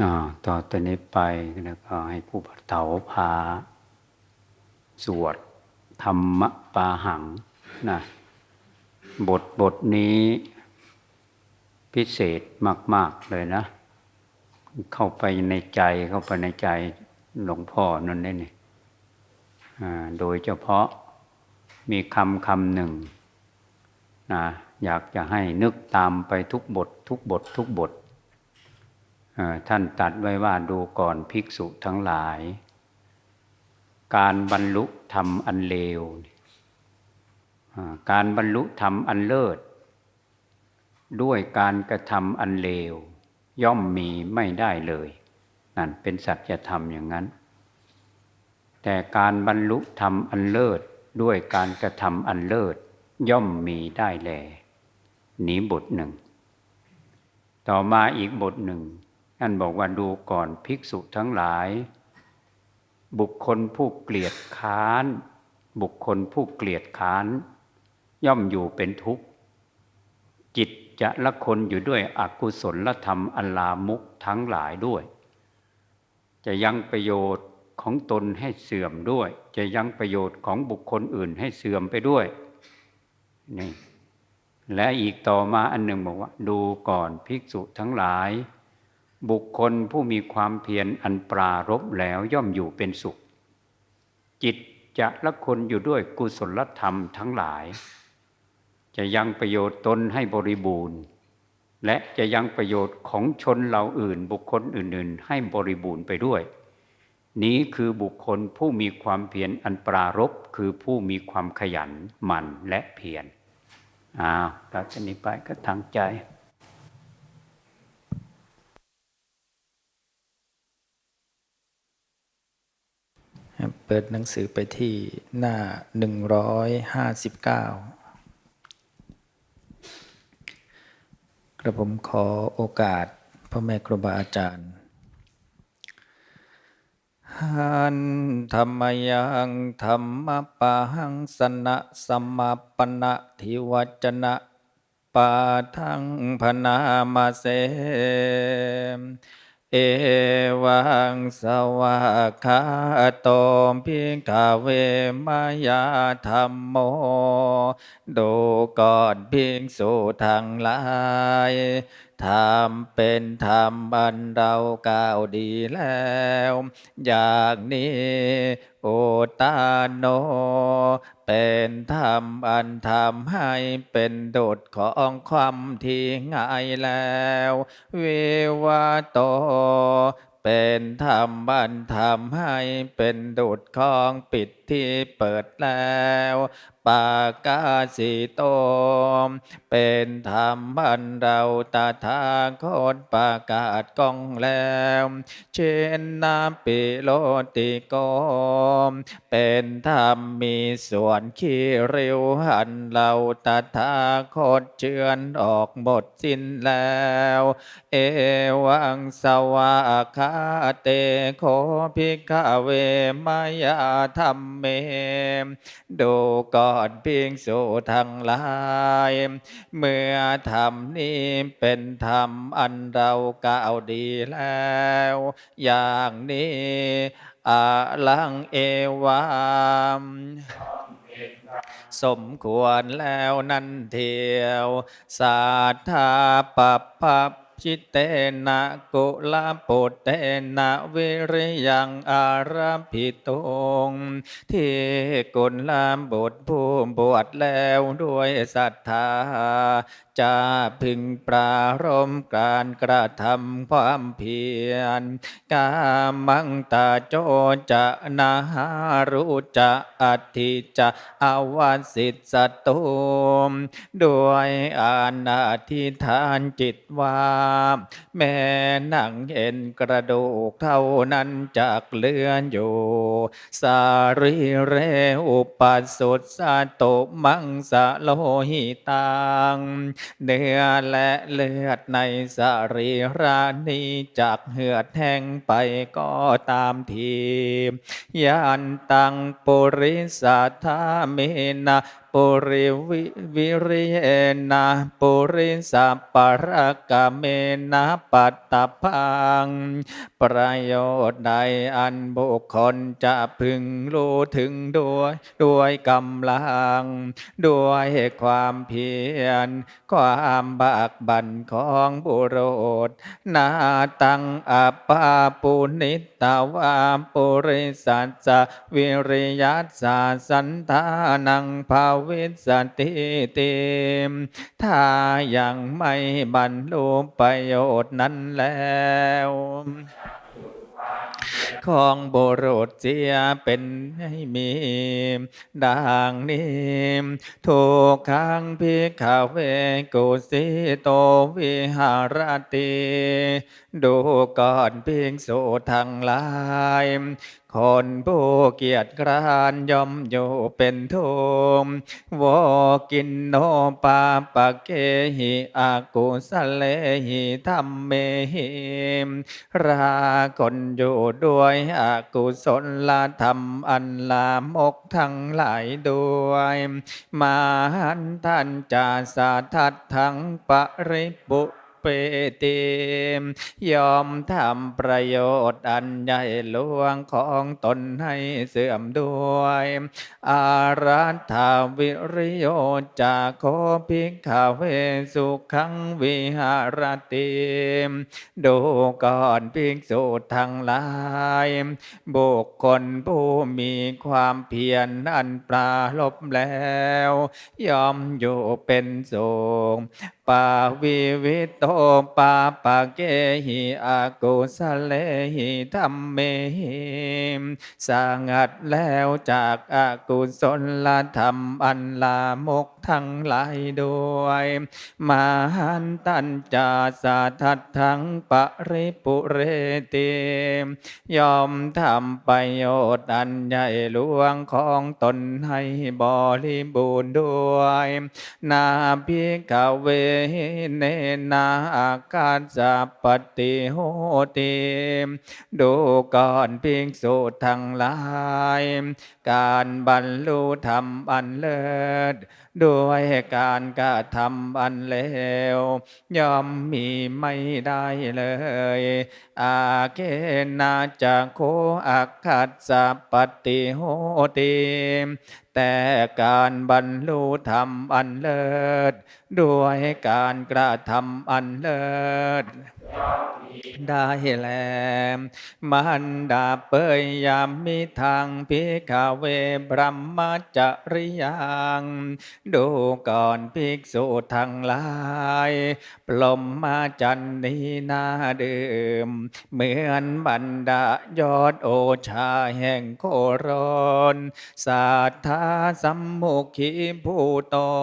ต่อตอนนี้ไปแล้วก็ให้ผู้ปฏิเถาพา สวด ธรรมปาหังนะบทบทนี้พิเศษมาก ๆ เลยนะ เข้าไปในใจเข้าไปในใจหลวงพ่อนั่นนี่โดยเฉพาะมีคำคำหนึ่งนะอยากจะให้นึกตามไปทุกบท ทุกบท ทุกบท ท่านตัดไว้ว่าดูก่อนภิกษุทั้งหลาย การบรรลุธรรมอันเลว การบรรลุธรรมอันเลิศ ด้วยการกระทำอันเลว ย่อมมีไม่ได้เลยนั่นเป็นสัจธรรมอย่างนั้น แต่การบรรลุธรรมอันเลิศด้วยการกระทำอันเลิศ ย่อมมีได้แลนี้บทหนึ่ง ต่อมาอีกบทหนึ่ง ท่านบอกว่าดูก่อนภิกษุทั้งหลาย บุคคลผู้เกลียดค้าน บุคคลผู้เกลียดค้าน ย่อมอยู่เป็นทุกข์ จิตจะละคนอยู่ด้วยอกุศลธรรมอัลลามุกทั้งหลายด้วย จะยังประโยชน์ของตนให้เสื่อมด้วย จะยังประโยชน์ของบุคคลอื่นให้เสื่อมไปด้วยนี่และอีกต่อมาอันหนึ่งบอกว่า ดูก่อนภิกษุทั้งหลาย บุคคลผู้มีความเพียรอันปรารบแล้วย่อมอยู่เป็นสุข จิตจะละคนอยู่ด้วยกุศลธรรมทั้งหลาย จะยังประโยชน์ตนให้บริบูรณ์ และจะยังประโยชน์ของชนเหล่าอื่น บุคคลอื่น ๆ ให้บริบูรณ์ไปด้วย นี้คือบุคคลผู้มีความเพียรอันปรารบคือผู้มีความขยันหมั่นและเพียรอ้าวตัดนี้ไปก็ทางใจ เปิดหนังสือไปที่หน้า 159 กระผมขอโอกาสพ่อแม่ครูบาอาจารย์หันธรรมยังธรรมปะหังสนะสมมาปณะทิวจนะปาทังพนามาเส เอวังสวะคาโตมพิกาเวมายาธรรมโม ดูก่อนพิงสู่ทางลาย ธรรมเป็นธรรมบันเราก้าวดีแล้ว อย่างนี้โอตาโน เป็นธรรมอันทำให้เป็นโดดของความที่ง่ายแล้ว เววาโตเป็นธรรมบันทำให้เป็นดุดของปิดที่เปิดแล้ว ปากาสิโตมเป็นธรรมบันเราตาทางโคตประกาศกองแล้ว เช่นน้ำปิโลติโกมเป็นธรรมมีส่วนขี้ริวหันเราตถาคตเชือนออกหมดสิ้นแล้ว เอวังสวะคาเตโคภิกขเวมายาธรรมเม ดูก่อนเพียงสู่ทั้งหลาย เมื่อธรรมนี้เป็นธรรมอันเราก้าวดีแล้ว อย่างนี้อาลังเอวามสมควรแล้วนั่นเทียว สาธาปปปะ จิตเตนะกุลาปุตเตนะวิริยังอารพิตงที่กุลลามบุตรผู้บวชแล้วด้วยศรัทธาจะพึงปรารมการกระทำความเพียรกามังตาโจจะนาหารุจะอธิจะอาวาสิตสตุมด้วยอานาธิฐานจิตว่าแม่หนังเห็นกระดูกเท่านั้นจากเลือนอยู่ สารีเรอุปสุตสาโตมังสะโลหิตังเนื้อและเลือดในสรีระนี้จากเหือดแห้งไปก็ตามทียันตังปุริสัทธาเมนะ ปุริวิวิริเยนะปุริสัพปะรกะเมนะปัตตพัง ประโยชน์ใดอันบุคคลจะพึงรู้ถึงด้วยด้วยกำลัง ด้วยความเพียร ความบากบั่นของบุรุษนาตังอปาปุนิตตวาปุริสัจวิริยัสสาสันทานังภาววิสติเตมถ้ายังไม่บรรลุประโยชน์นั้นแล้ว ของบุรุษเจียเป็นให้มีดังนี้ทุกขังพิขเวกุสิโตวิหารติดูก่อนเพียงสุทั้งหลาย คนผู้เกียรติกรานย่อมอยู่เป็นทุมวกินโนปาปะเกหิอากุสเลหิธรรมเมหิราคนอยู่ด้วยอากุศลธรรมอันลามกทั้งหลายด้วย มาหันท่านจาสาทัดทั้งปริปุ เปติยอมทำประโยชน์อันใหญ่หลวงของตนให้เสื่อมด้วย อารัตถาวิริโยจาโคภิกขเวสุขังวิหารติดูก่อนภิกษุทั้งหลาย บุคคลผู้มีความเพียรอันปราลบแล้ว ยอมอยู่เป็นสุขปาวิวิตโตปาปะเกหิอากุสเลหิธรรมเมหิสางัดแล้วจากอากุศลธรรมอันลามกทั้งหลายด้วยมาหันตัญจาสาทัตทั้งปริปุเรติยอมทำประโยชน์อันใหญ่หลวงของตนให้บริบูรณ์ด้วย นาภิกเวเนนาอากาศปฏิโหติดูก่อนภิกษุทั้งหลาย การบรรลุธรรมอันเลิศ ด้วยการกระทำอันเลวย่อมมีไม่ได้เลย อาเกนาจะโคอักขัดสะปฏิโหติแต่การบรรลุธรรมอันเลิศ ด้วยการกระทำอันเลิศได้แลมันดาเปยยามมิทางพิกาเวบรมมจริยังดูก่อนภิกษุทั้งหลายปลมมาจันนีนาเดื่มเหมือนบรรดายอดโอชาแห่งโครนศาธาสัมมุขีผู้ตอ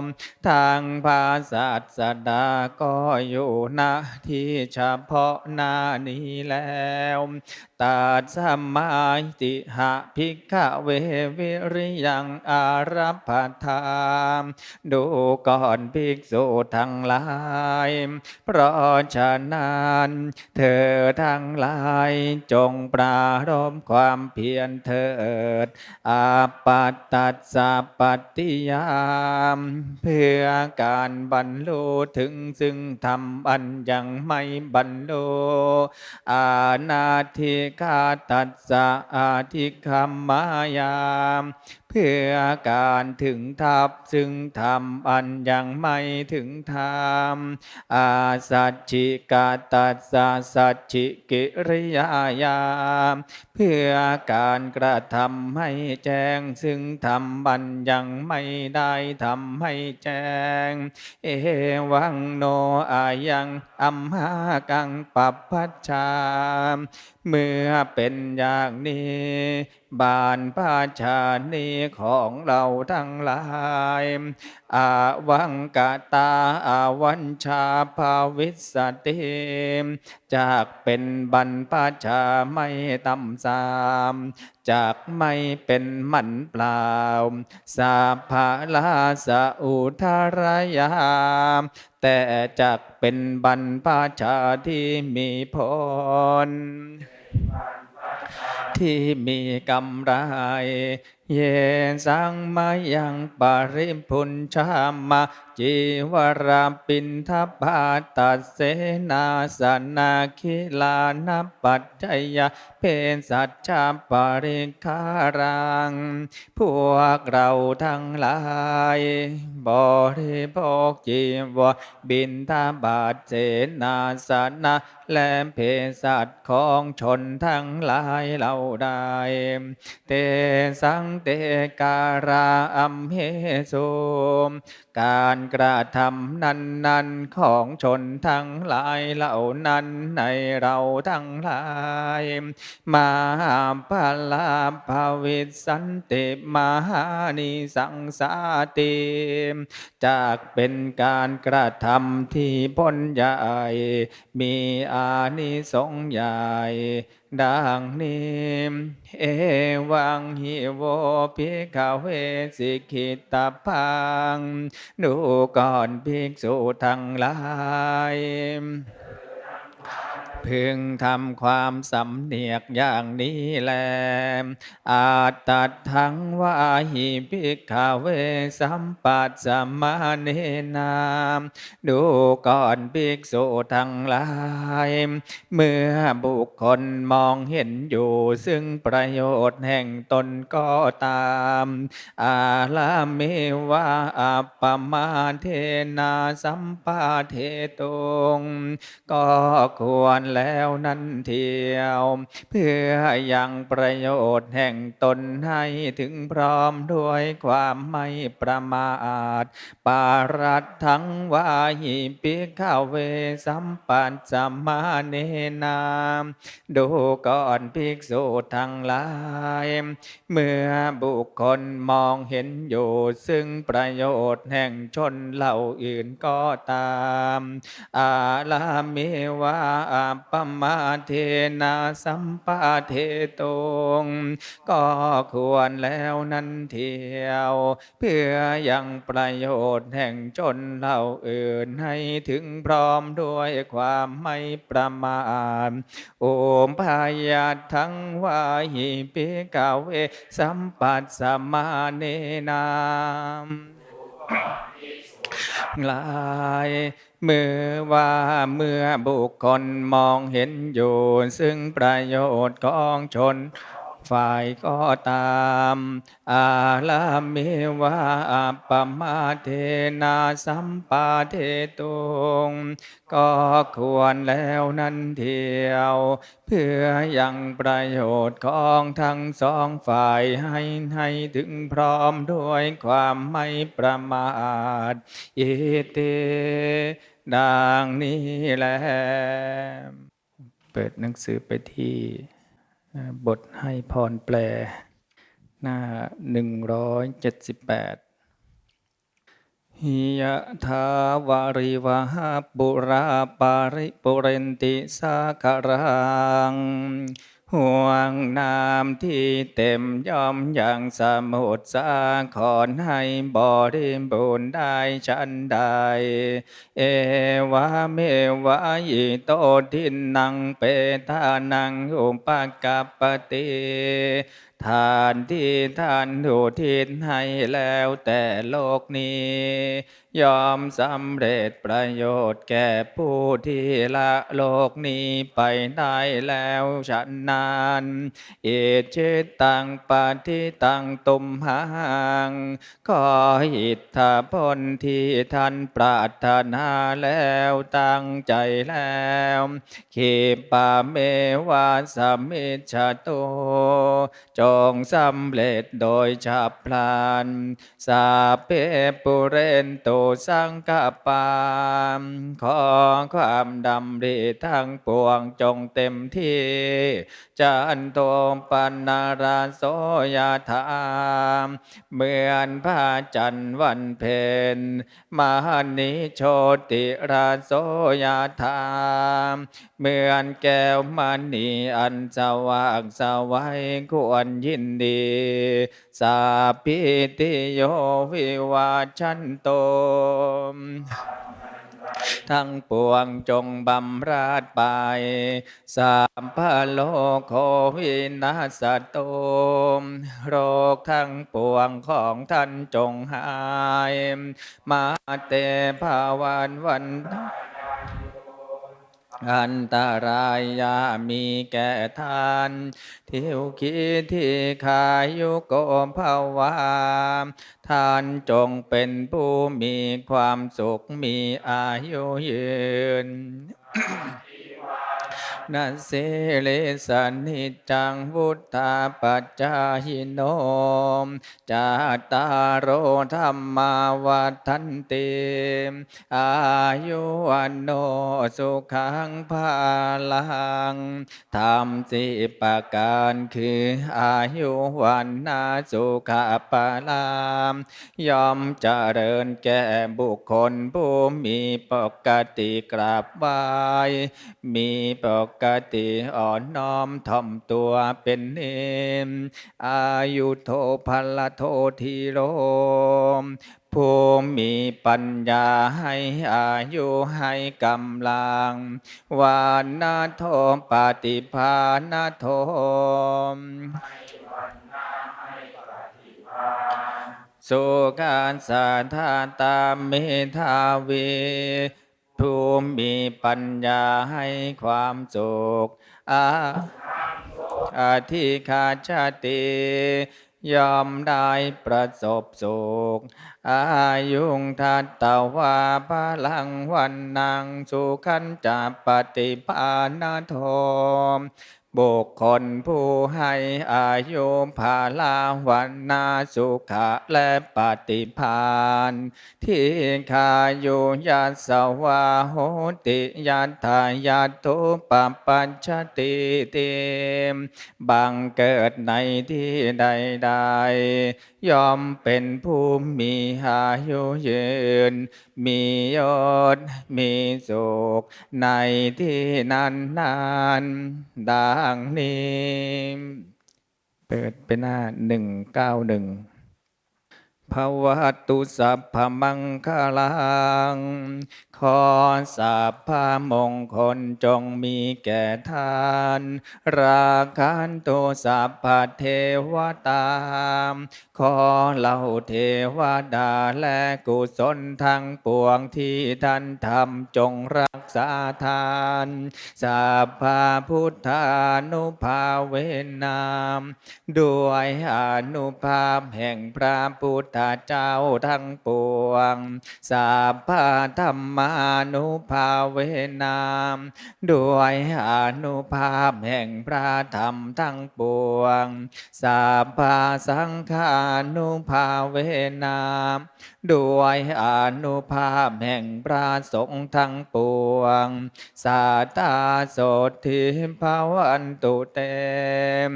ม ทางภาษาสดาก็อยู่ณที่เฉพาะหน้านี้แล้วตัดสมาติหะภิกเววิริยังอารัปทามดูก่อนภิกษุทั้งหลาย เพราะฉะนั้นเธอทั้งหลายจงปรารบความเพียรเถิด อาปัตตัสสะปฏิยามเพื่อการบรรลุถึงซึ่งธรรมอันยังไม่บรรลุอานาธิกาตัสสะอาธิคัมมายามเพื่อการถึงทับซึ่งธรรมอันยังไม่ถึงธรรมอาสัจจิกาตัสสะสัจจิกิริยายามเพื่อการกระทำให้แจ้ง ซึ่งธรรมบันยังไม่ได้ทำให้แจ้ง เอวังโนอายังอัมหากังปัปพัชชามเมื่อเป็นอย่างนี้บานพาชานีของเราทั้งหลายอาวังกาตาอาวันชาภาวิสติมจากเป็นบรรพชาไม่ต่ำสามจากไม่เป็นมันเปล่า สาภาลาสะอุทารยา แต่จากเป็นบรรพชาที่มีผล ที่มีกำไร เยสังมายังปริพุนชามาจีวราปินทบาตัสเสนาสนาคิลานปัจจยเพนสัจจาปริคารัง พวกเราทั้งหลายบริโภคจีวรบินทบาทเสนาสนะและเพสัตของชนทั้งหลายเราได้เตสังเตการาอัมเหสุมการกระทำนั้นนั้นของชนทั้งหลายเหล่านั้นในเราทั้งหลาย มาปาลาภาวิสันติมหานิสังสาติจากเป็นการกระทำที่พ้นใหญ่มีอานิสงส์ใหญ่ดังนี้เอวังหิโวภิกขเวสิกิตาพัง ดูก่อนภิกษุทั้งหลาย พึงทำความสำเนียกอย่างนี้แล อาจตัดทั้งว่าหิภิกขเวสัมปัสสมาเนนามดูก่อนภิกษุทั้งหลาย เมื่อบุคคลมองเห็นอยู่ซึ่งประโยชน์แห่งตนก็ตาม อาลาเมวะอัปปมาเทนาสัมปาเทตุงก็ควรแล้วนั่นเทียว เพื่อยังประโยชน์แห่งตนให้ถึงพร้อมด้วยความไม่ประมาท ปารัตทั้งวาหิปิขเวสัมปันสัมมาเนนามดูก่อนภิกษุทั้งหลาย เมื่อบุคคลมองเห็นอยู่ซึ่งประโยชน์แห่งชนเหล่าอื่นก็ตาม อาลาเมวะปปมาเทนาสัมปาเทตงก็ควรแล้วนั้นเทียว เพื่อยังประโยชน์แห่งชนเหล่าอื่นให้ถึงพร้อมด้วยความไม่ประมาทโอมพายาทั้งวาหิปิกาเว สัมปัสสมาเนนามหลาย เมื่อว่าเมื่อบุคคลมองเห็นอยู่ ซึ่งประโยชน์ของชน ฝ่ายก็ตาม อาลาเมวะอัปมาเทนาสัมปาเทตุงก็ควรแล้วนั้นเทียว เพื่อยังประโยชน์ของทั้งสองฝ่ายให้ให้ถึงพร้อมด้วยความไม่ประมาทอิติดังนี้แหละเปิดหนังสือไปที่ บทให้พรแปล หน้าหนึ่งร้อยเจ็ดสิบแปดหิยะทาวาริวหาปุราปาริปุเรนติสาคารัง ห่วงน้ำที่เต็มย่อมอย่างสมุทรสาครให้บริบูรณ์ได้ชันใด เอวะเมวะยิโตทินังเปทานังอุปกัปปติทานที่ท่านอุทิศให้แล้วแต่โลกนี้ ยอมสำเร็จประโยชน์แก่ผู้ที่ละโลกนี้ไปได้แล้วฉันนานเอิจิตังปฏิตังตุมหังขออิทธผลที่ท่านปรารถนาแล้วตั้งใจแล้วขีปาเมวาสมิจฉโตจงสำเร็จโดยฉับพลัน สาเปปุเรนโตสังกปามขอความดำริทั้งปวงจงเต็มที่จันโทปันนาราโสยธามเหมือนพระจันทร์วันเพ็ญมหันิโชติราโสยธามเหมือนแก้วมณีอันสว่างสวัยควรยินดี สาพิติโยวิวาชันโตทั้งปวงจงบำราดไป สามพะโลกโควินาสตุมโรคทั้งปวงของท่านจงหาย มาเตภาวันวัน อันตรายยามีแก่ท่านทิวคิที่ขายุโกภาวาท่านจงเป็นผู้มีความสุขมีอายุยืน นัสสิเลสันนิจังวุตตาปัจจาหิโนมจาตารโรธรรมาวัฏันติอายุวันโนสุขังภาลังธรรมสิประการคืออายุวันนาสุขปาลามยอมเจริญแก่บุคคลผู้มีปกติกราบไหว้มีปกกติอ่อนน้อมถ่อมตัวเป็นเนมอายุโทพลโททีโรมผู้มีปัญญาให้อายุให้กำลัง วานาโทปฏิภาณโทมสุการสาธาตาเมธาเว ผู้มีปัญญาให้ความสุขอาอาทิคาชาติยอมได้ประสบสุข อายุงทัตตวาพลังวันนางสุขันจะปฏิปานาทม บุคคลผู้ให้อายุภาลาวันนาสุขะและปฏิพานที่ขายุยัสวาโหติยัตถายาตุปปัญชติเตมบังเกิดในที่ใดๆยอมเป็นผู้มีอายุยืน มียศมีสุขในที่นั้นนานๆดัางนี้ เปิดเป็นหน้าหนึ่งเก้าหนึ่ง ภวัตุสัพพมังคลัง ขอสัพพมงคลจงมีแก่ท่าน ราคันโตสัพพเทวตา ขอเหล่าเทวดาและกุศลทั้งปวงที่ท่านทำจงรักษาทานสัพพพุทธานุภาเวนาม ด้วยอนุภาพแห่งพระพุทธเจ้าทั้งปวง สัพพธรรมานุภาเวนามด้วยอนุภาพแห่งพระธรรมทั้งปวง สัพพสังฆานุภาเวนามด้วยอนุภาพแห่งพระสงฆ์ทั้งปวง สาตาโสทิภาวันตุเตม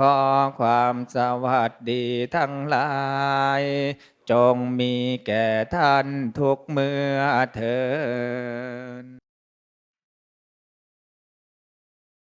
ขอความสวัสดีทั้งหลาย จงมีแก่ท่านทุกเมื่อเถิด